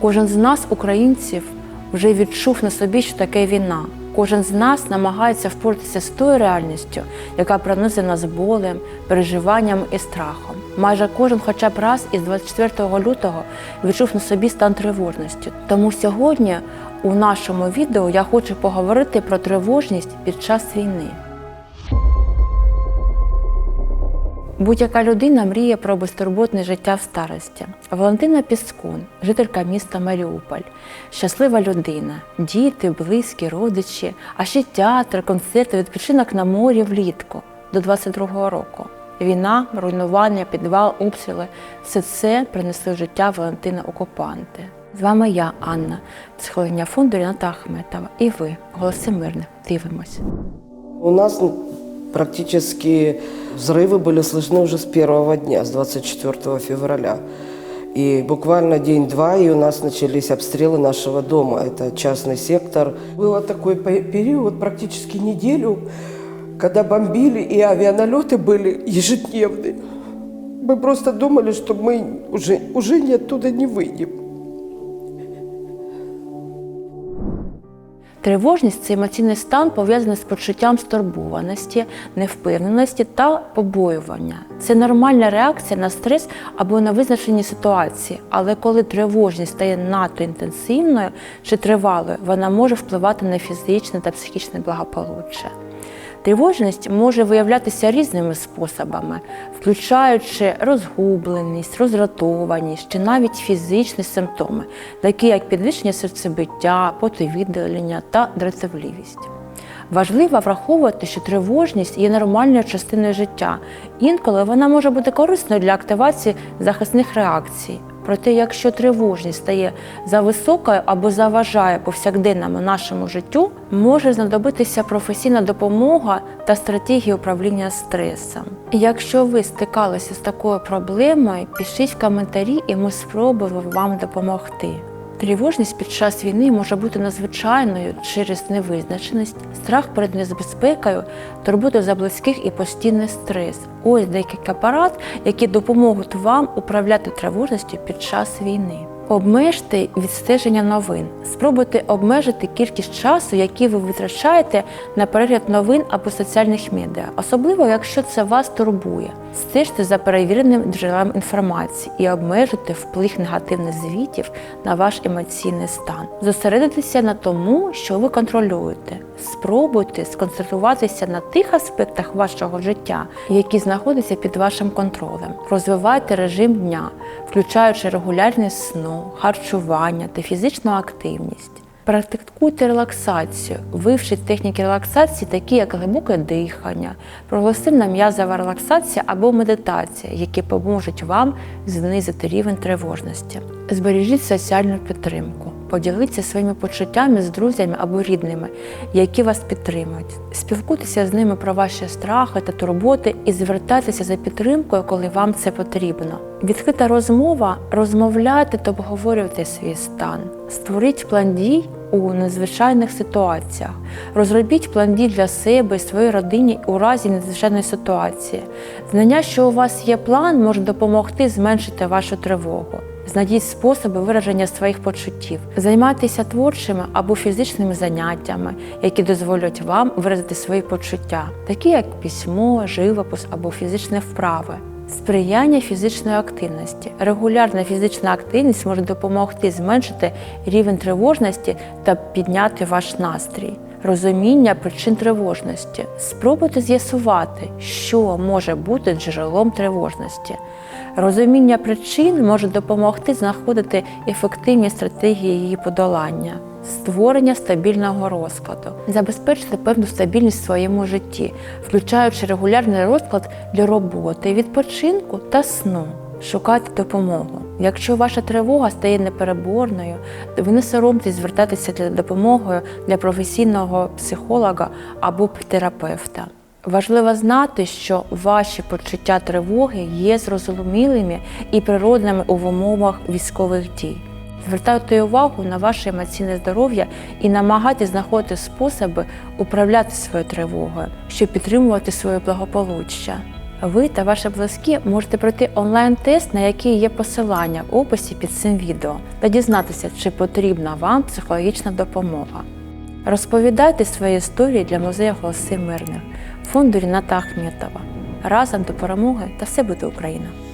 Кожен з нас, українців, вже відчув на собі, що таке війна. Кожен з нас намагається впоратися з тою реальністю, яка пронизує нас болем, переживанням і страхом. Майже кожен, хоча б раз із 24 лютого відчув на собі стан тривожності. Тому сьогодні у нашому відео я хочу поговорити про тривожність під час війни. Будь-яка людина мріє про безтурботне життя в старості. Валентина Піскун, жителька міста Маріуполь, щаслива людина, діти, близькі, родичі, а ще театр, концерти, відпочинок на морі влітку до 22-го року. Війна, руйнування, підвал, обстріли все це принесли в життя Валентина окупанти. З вами я, Анна, психологиня фонду Ріната Ахметова. І ви, голоси мирних. Дивимось. У нас практически взрывы были слышны уже с первого дня, с 24 февраля. И буквально день-два, и у нас начались обстрелы нашего дома. Это частный сектор. Был такой пе- период, практически неделю, когда бомбили, и авианалеты были ежедневные. Мы просто думали, что мы уже, уже не оттуда не выйдем. Тривожність це емоційний стан пов'язаний з почуттям стурбованості, невпевненості та побоювання. Це нормальна реакція на стрес або на визначені ситуації, але коли тривожність стає надто інтенсивною чи тривалою, вона може впливати на фізичне та психічне благополуччя. Тривожність може виявлятися різними способами, включаючи розгубленість, роздратованість чи навіть фізичні симптоми, такі як підвищення серцебиття, потовіддалення та дратівливість. Важливо враховувати, що тривожність є нормальною частиною життя. Інколи вона може бути корисною для активації захисних реакцій. Проте, якщо тривожність стає зависокою або заважає повсякденному нашому життю, може знадобитися професійна допомога та стратегія управління стресом. Якщо ви стикалися з такою проблемою, пишіть в коментарі, і ми спробуємо вам допомогти. Тривожність під час війни може бути надзвичайною через невизначеність, страх перед небезпекою, турботу за близьких і постійний стрес. Ось декілька порад, які допоможуть вам управляти тривожністю під час війни. Обмежте відстеження новин. Спробуйте обмежити кількість часу, який ви витрачаєте на перегляд новин або соціальних медіа, особливо якщо це вас турбує. Стежте за перевіреним джерелом інформації і обмежуйте вплив негативних звітів на ваш емоційний стан. Зосередитися на тому, що ви контролюєте. Спробуйте сконцентруватися на тих аспектах вашого життя, які знаходяться під вашим контролем. Розвивайте режим дня, включаючи регулярність сну, харчування та фізичну активність. Практикуйте релаксацію, вивчіть техніки релаксації, такі як глибоке дихання, прогресивна м'язова релаксація або медитація, які поможуть вам знизити рівень тривожності. Збережіть соціальну підтримку, поділіться своїми почуттями з друзями або рідними, які вас підтримують. Спілкуйтеся з ними про ваші страхи та турботи і звертайтеся за підтримкою, коли вам це потрібно. Відкрита розмова розмовляйте та обговорюйте свій стан. Створіть план дій у надзвичайних ситуаціях. Розробіть план дій для себе і своїй родині у разі надзвичайної ситуації. Знання, що у вас є план, може допомогти зменшити вашу тривогу. Знайдіть способи вираження своїх почуттів, займайтеся творчими або фізичними заняттями, які дозволять вам виразити свої почуття, такі як письмо, живопис або фізичні вправи. Сприяння фізичної активності. Регулярна фізична активність може допомогти зменшити рівень тривожності та підняти ваш настрій. Розуміння причин тривожності. Спробуйте з'ясувати, що може бути джерелом тривожності. Розуміння причин може допомогти знаходити ефективні стратегії її подолання. Створення стабільного розкладу, забезпечити певну стабільність в своєму житті, включаючи регулярний розклад для роботи, відпочинку та сну. Шукайте допомогу. Якщо ваша тривога стає непереборною, то ви не соромтесь звертатися для допомогою для професійного психолога або терапевта. Важливо знати, що ваші почуття тривоги є зрозумілими і природними у умовах військових дій. Звертайте увагу на ваше емоційне здоров'я і намагайтесь знаходити способи управляти своєю тривогою, щоб підтримувати своє благополуччя. Ви та ваші близькі можете пройти онлайн-тест, на який є посилання в описі під цим відео, та дізнатися, чи потрібна вам психологічна допомога. Розповідайте свої історії для музею голоси мирних, фонду Ріната Ахметова. Разом до перемоги та все буде Україна!